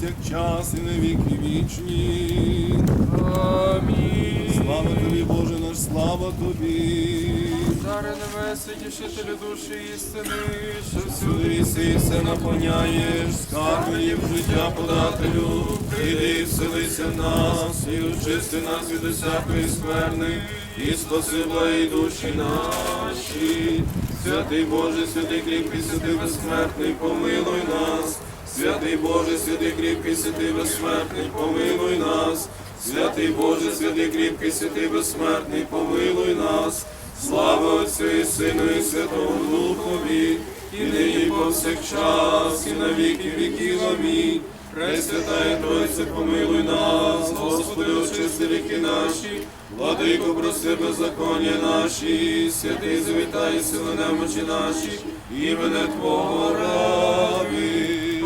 повсякчас і на віки вічні. Амінь. Слава тобі, Боже наш, слава тобі. Царе небесний, тішителю душі істини, що Всюди єси, все наповняєш, скарбів життя подателю, прийди, вселися в нас, і очисти нас від усякої скверни, і спаси душі наші. Святий Боже, святий кріпкий, святий безсмертний, помилуй нас. Святий Боже, святий кріпкий, святий безсмертний, помилуй нас. Святий Боже, святий кріпкий, святий безсмертний, помилуй нас. Слава Отцю і Сину, і Святому Духові, і нині повсякчас, і на віки віків. Амінь. Пресвятая Тройце, помилуй нас, Господи, очисти ріки наші, владико, прости беззаконня наші, святий завітай, сили немочі наші, імене Твого раби.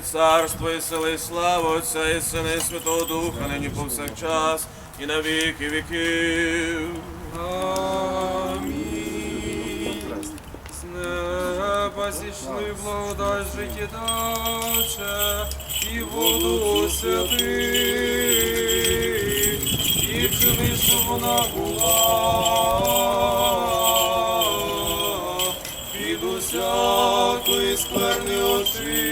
Царство і сили, і слава Отця і Сина, і Святого Духа, нині повсякчас, і на віки віків. Амінь. З неба зійшли благодать і воду святи, і вчини, щоб вона була, від усякої скверни очищення.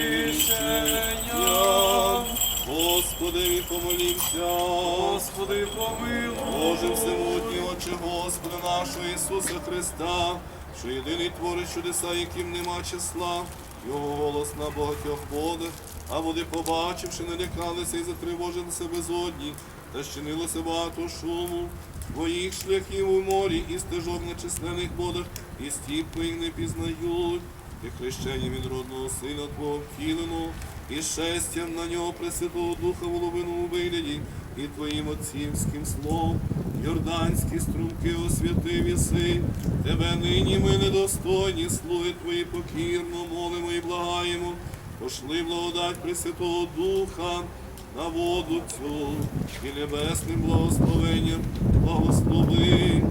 Господи, помолімся. Господи, помилуй. Боже всемогутній Отче Господа нашого Ісуса Христа, що єдиний творить чудеса, яким нема числа, його голос на багатьох водах, а води, побачивши, не лякалися і затривожили себе зодні, та щинилося багато шуму. Твоїх шляхів у морі і стежок на численних водах, і стіп твоїх не пізнають. Ти хрещення від родного сина Твого втіленого, і шестям на нього Пресвятого Духа в головиному вигляді, і Твоїм отцівським словом, Йорданські струмки освятив єси, Тебе нині ми недостойні, слуги Твої покірно молимо і благаємо, пошли благодать Пресвятого Духа на воду цю, і небесним благословенням благослови,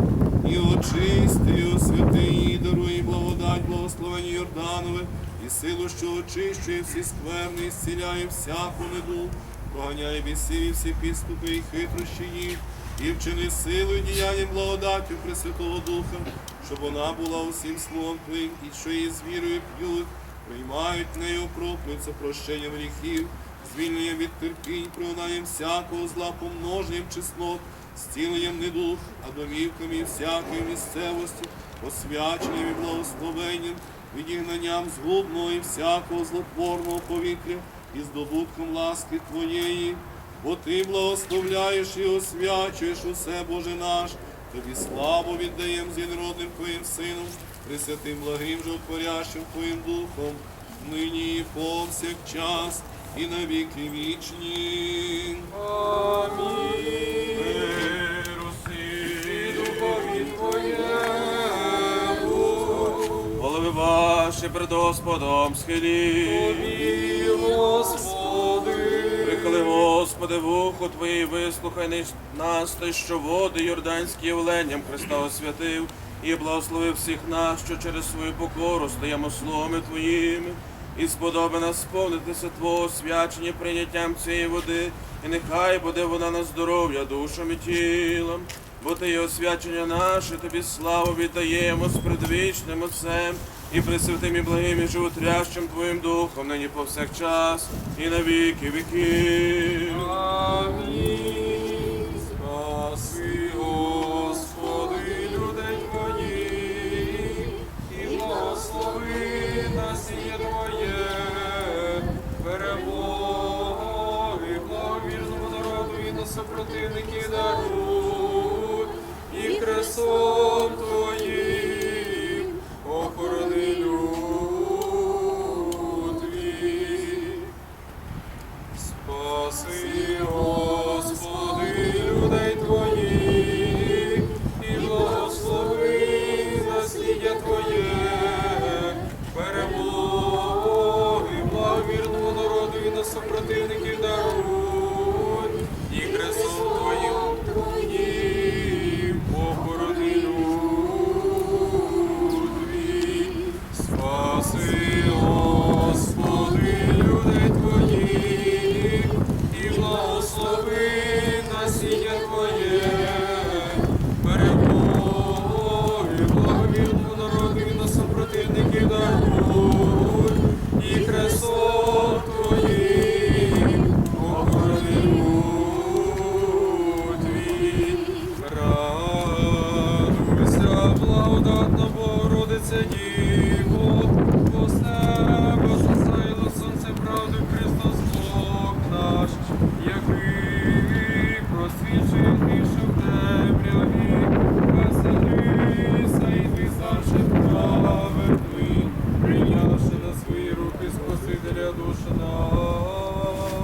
і очисти, і освяти, даруй благодать, благословення Йорданове, і силу, що очищує всі скверни, і зціляє всяку неду, проганяє бісів і всі підступи і хитрощі їх, і вчини силою діянням благодаттю Пресвятого Духа, щоб вона була усім словом Твоїм, і що її з вірою п'ють, приймають нею за прощенням гріхів, звільненням від терпінь, прогнанням всякого зла, помноженням чеснот, зціленням недух, а домівками всякої місцевості, освяченням і благословенням, відігнанням згубного і всякого злотворного повітря і здобутком ласки Твоєї, бо Ти благословляєш і освячуєш усе, Боже наш, Тобі славу віддаєм з єдинородним Твоїм Сином, Пресвятим благим животворящим Твоїм Духом, нині і повсякчас, і на віки вічні. Амінь. Перед Господом схилі. Тобі, Господи. Прихили, Господи, вухо Твоє, і вислухай нас, те, що води Йорданські явленням Христа освятив, і благословив всіх нас, що через свою покору стаємо словами Твоїми, і сподоби нас сповнитися Твого свячення прийняттям цієї води, і нехай буде вона на здоров'я душам і тілом. Бо ти є освячення наше, тобі славу віддаємо з предвічним Отцем і пресвятим і благим і животрящим Твоїм Духом, нині повсякчас і на віки віки. Амінь. Спаси, Господи, людей Твоїх, і благослови насліддя Твоє, перемоги, благовірному народу і на супротивників даруй, і кресом Твоїм Твоїм похорони люд. Спаси, душ наших.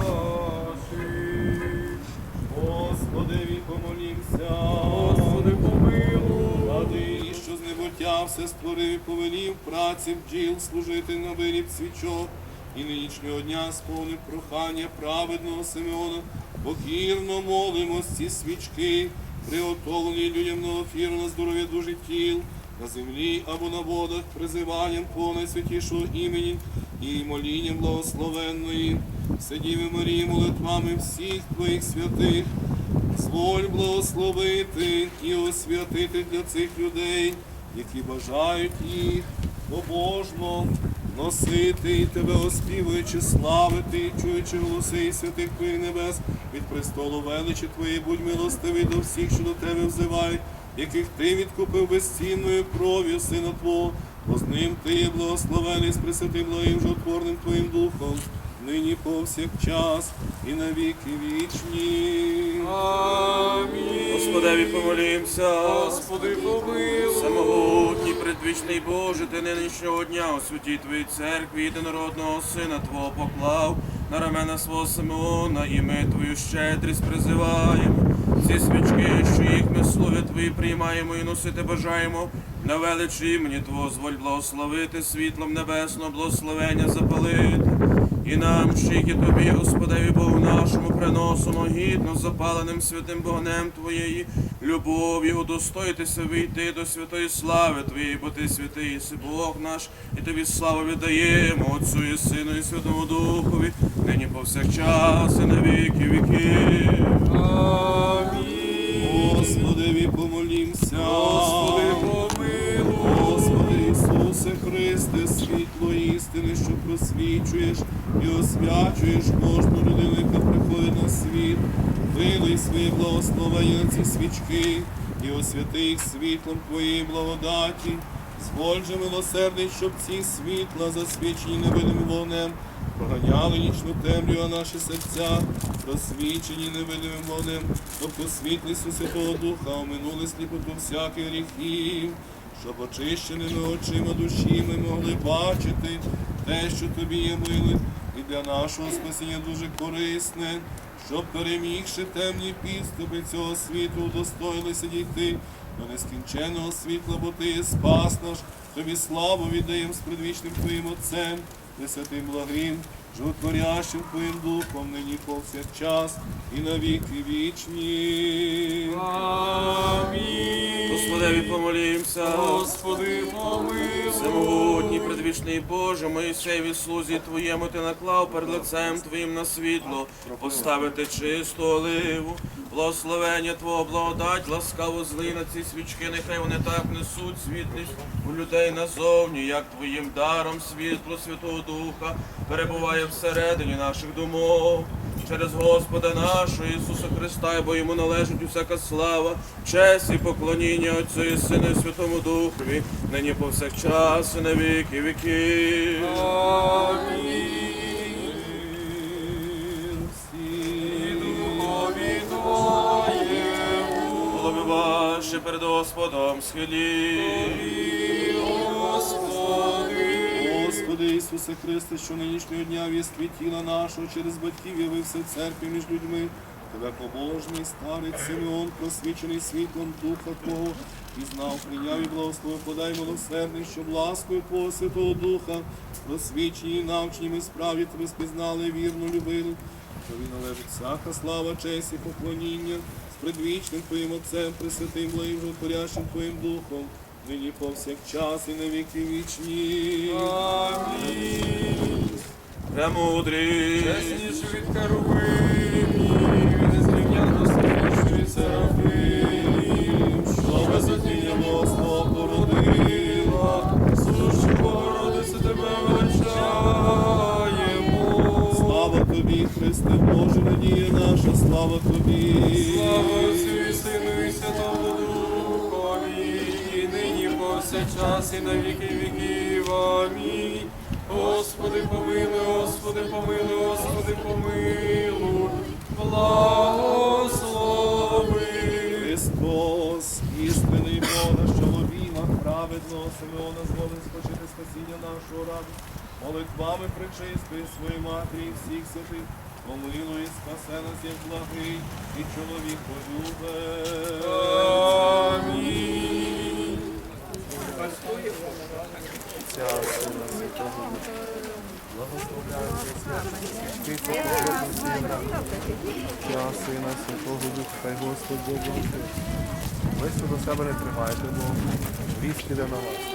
Господи, помолімся. Господи, помилуй. Ради, що з небуття все створив і повелів праці бджіл служити на виріб свічок. І нинішнього дня сповнив прохання праведного Симеона. Покірно молимось ці свічки, приготовлені людям на офіру на здоров'я дужих тіл, на землі або на водах, призиванням по найсвятішого імені і молінням благословенної. Сидіви Марії молитвами всіх твоїх святих. Зволь благословити і освятити для цих людей, які бажають їх побожно носити і тебе оспівуючи, славити, чуючи голоси святих твоїх небес від престолу величі твоєї, будь милостивий до всіх, що до тебе взивають, яких ти відкупив безцінною кров'ю Сина Твого, бо з ним ти є благословений з пресвятим благим жотворним Твоїм Духом, нині повсякчас і на віки вічні. Амінь. Господеві помолімся. Господи, помилуй. Самогутній, предвічний Боже, ти нинішнього дня у святій Твоїй церкві єдинородного Сина Твого поклав на рамена свого Симеона, і ми Твою щедрість призиваємо. Ці свічки, що їх ми слуги Твої приймаємо і носити бажаємо. На величі імені Твого зволь благословити світлом небесного благословення запалити. І нам, які тобі, Господеві Богу нашому, приносимо гідно запаленим святим вогнем Твоєї любові, удостоїтися війти до святої слави Твоєї, бо Ти святий єси Бог наш, і тобі славу віддаємо Отцю і Сину і Святому Духові, нині повсякчас і на віки віків. Амінь. Господи, помолімся. Господи, помилуй. Господи Ісусе Христе, світло істини, що просвічуєш і освячуєш кожну людину, яка приходить на світ. Вилий свої благословення на ці свічки і освяти їх світлом Твоєї благодаті. Зволь же милосердний, щоб ці світла, засвічені невидимим вогнем, проганяли нічну темрю, а наші серця, просвічені невидимим вогнем, тобто світлістю Святого Духа, оминули сліпоту всяких гріхів, щоб очищеними очима душі ми могли бачити те, що тобі є миле, і для нашого спасіння дуже корисне, щоб перемігши темні підступи цього світу, удостоїлися дійти до нескінченного світла, бо ти спас наш, тобі славу віддаєм з предвічним Твоїм Отцем, Пресвятим благим, животворящим Твоїм Духом, нині повсякчас і на віки вічні. Амінь. Господеві помолімся. Господи, помилуй. Всемогутній, предвічний Боже, Моїсеєві слузі Твоєму ти наклав перед лицем Твоїм на світло, поставити чисту оливу, благословення Твого, благодать, ласкаво зли на ці свічки, нехай вони так несуть світлість у людей назовні, як Твоїм даром світло Святого Духа перебуває всередині наших думок. Через Господа нашого Ісуса Христа, бо йому належить усяка слава, честь і поклоніння Отцю і Сину і Святому Духові, нині повсякчас і на віки віків. Амінь. Павши перед Господом схилі. Господи Ісусе Христе, що нинішнього дня вістві тіла нашого через батьків явився в церкві між людьми. Тебе побожний старець Симеон, просвічений світлом Духа Твого, пізнав, прийняв і благословив, подай милосердний, щоб ласкою Твого Святого Духа, просвічені і навчені ми справі Тебе спізнали, і вірно любили. Тобі належить всяка слава, честь і поклоніння з предвічним Твоїм Отцем, Пресвятим, благим, животворящим Твоїм Духом, нині повсякчас і на віки вічні. Премудрий. Чесніше від Карувимів, незрівняно сильніше від слава тобі. Слава і Сину і Святому Духові, і нині повсякчас і на віки віків. Амінь. Господи, помилуй, Господи, помилуй, Господи, помилуй, благослови. Христос, істинний Бога, обіймах праведного Симеона зволив спочити спасіння нашого раду, молитвами причистої своєї матері всіх святих, помилуй, і спасе нас, як благий, і чоловік полюбець. Амінь. Сина, Святого Духа. Благословляйте святий Отця, Сина, Святого Духа, хай Господь Бог вам. Ви до себе не тримайте, бо вість піде на вас.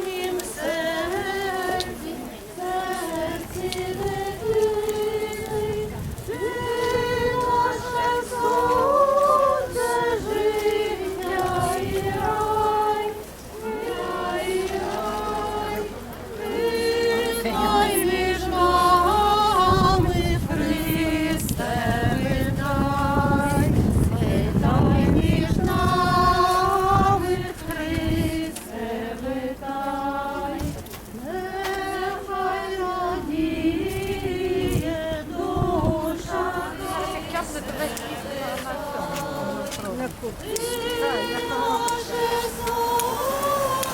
Дякую. Ти наше сонце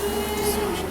жив.